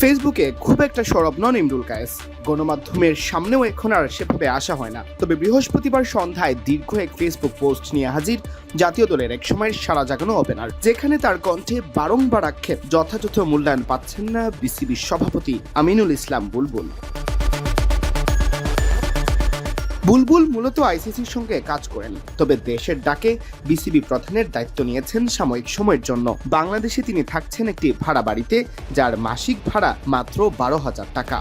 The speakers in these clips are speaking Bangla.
ফেসবুকে খুব একটা সরব নন ইমরুল কায়েস। গণমাধ্যমের সামনেও এখন আর সেভাবে আসা হয় না। তবে বৃহস্পতিবার সন্ধ্যায় দীর্ঘ এক ফেসবুক পোস্ট নিয়ে হাজির জাতীয় দলের এক সময়ের সারা জাগানো ওপেনার, যেখানে তার কণ্ঠে বারংবার আক্ষেপ, যথাযথ মূল্যায়ন পাচ্ছেন না বিসিবির সভাপতি আমিনুল ইসলাম বুলবুল। বুলবুল মূলত আইসিসির সঙ্গে কাজ করেন, তবে দেশের ডাকে বিসিবি প্রধানের দায়িত্ব নিয়েছেন সাময়িক সময়ের জন্য। বাংলাদেশে তিনি থাকছেন একটি ভাড়া বাড়িতে, যার মাসিক ভাড়া মাত্র বারো হাজার টাকা।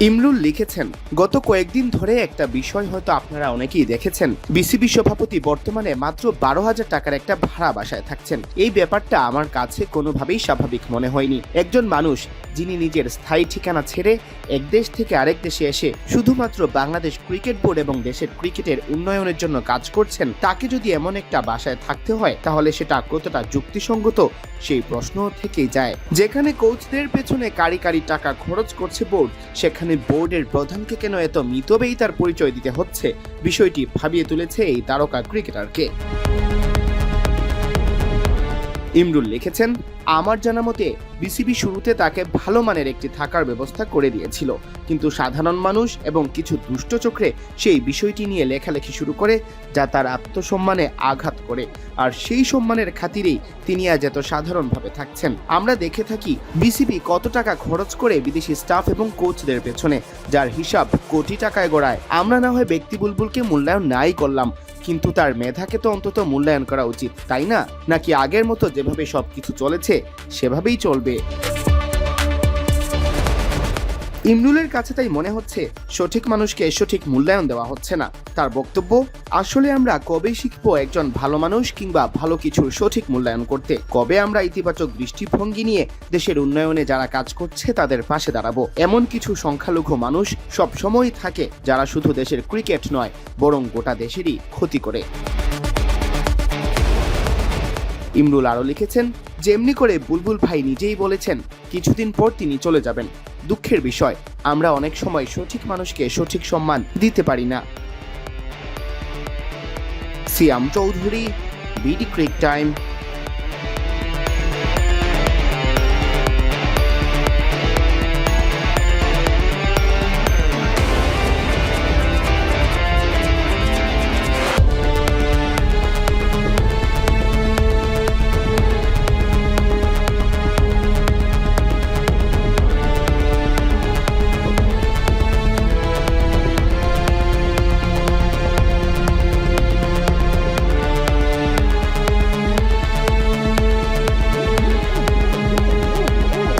ইমরুল লিখেছেন, গত কয়েকদিন ধরে একটা বিষয় হয়তো আপনারা অনেকেই দেখেছেন। বিসিবি সভাপতি বর্তমানে মাত্র বারো হাজার টাকার একটা ভাড়া বাসায় থাকছেন। এই ব্যাপারটা আমার কাছে কোনোভাবেই স্বাভাবিক মনে হয়নি। একজন মানুষ, যিনি নিজের স্থায়ী ঠিকানা ছেড়ে এক দেশ থেকে আরেক দেশে এসে শুধুমাত্র বাংলাদেশ ক্রিকেট বোর্ড এবং দেশের ক্রিকেটের উন্নয়নের জন্য কাজ করছেন, তাকে যদি এমন একটা বাসায় থাকতে হয়, তাহলে সেটা কতটা যুক্তিসঙ্গত? সেই প্রশ্ন থেকেই যায়। যেখানে কোচদের পেছনে কারি কারি টাকা খরচ করছে বোর্ড সেখানে বোর্ডের প্রধানকে কেন এত মিতবেই তার পরিচয় দিতে হচ্ছে? বিষয়টি ভাবিয়ে তুলেছে এই তারকা ক্রিকেটারকে। ইমরুল লিখেছেন, আমার জানা মতে, বিসিবি শুরুতে তাকে ভালো মানের একটি থাকার ব্যবস্থা করে দিয়েছিল। কিন্তু সাধারণ মানুষ এবং কিছু দুষ্ট চক্রে সেই বিষয়টি নিয়ে লেখালেখি শুরু করে, যা তার আত্মসম্মানে আঘাত করে। আর সেই সম্মানের খাতিরেই তিনি আজ এত সাধারণভাবে থাকছেন। আমরা দেখে থাকি, বিসিবি কত টাকা খরচ করে বিদেশি স্টাফ এবং কোচদের পেছনে, যার হিসাব কোটি টাকায় গড়ায়। আমরা না হয় ব্যক্তি বুলবুলকে মূল্যায়ন নাই করলাম। কিন্তু তার মেধাকে তো অন্তত মূল্যায়ন করা উচিত, তাই না? নাকি আগের মতো যেভাবে সবকিছু চলেছে, সেভাবেই চলবে? ইমরুলের কাছে তাই মনে হচ্ছে সঠিক মানুষকে সঠিক মূল্যায়ন দেওয়া হচ্ছে না। তার বক্তব্য, আসলে আমরা কবে শিখব একজন ভালো মানুষ কিংবা ভালো কিছুর সঠিক মূল্যায়ন করতে? কবে আমরা ইতিবাচক দৃষ্টিভঙ্গি নিয়ে দেশের উন্নয়নে যারা কাজ করছে তাদের পাশে দাঁড়াবো? এমন কিছু সংখ্যালঘু মানুষ সব সময় থাকে যারা শুধু দেশের ক্রিকেট নয়, বরং গোটা দেশেরই ক্ষতি করে। ইমরুল আরও লিখেছেন যেমনি করে বুলবুল ভাই নিজেই বলেছেন, কিছুদিন পর তিনি চলে যাবেন। দুঃখের বিষয়, আমরা অনেক সময় সঠিক মানুষকে সঠিক সম্মান দিতে পারি না। Siam Chowdhury, BD cric time.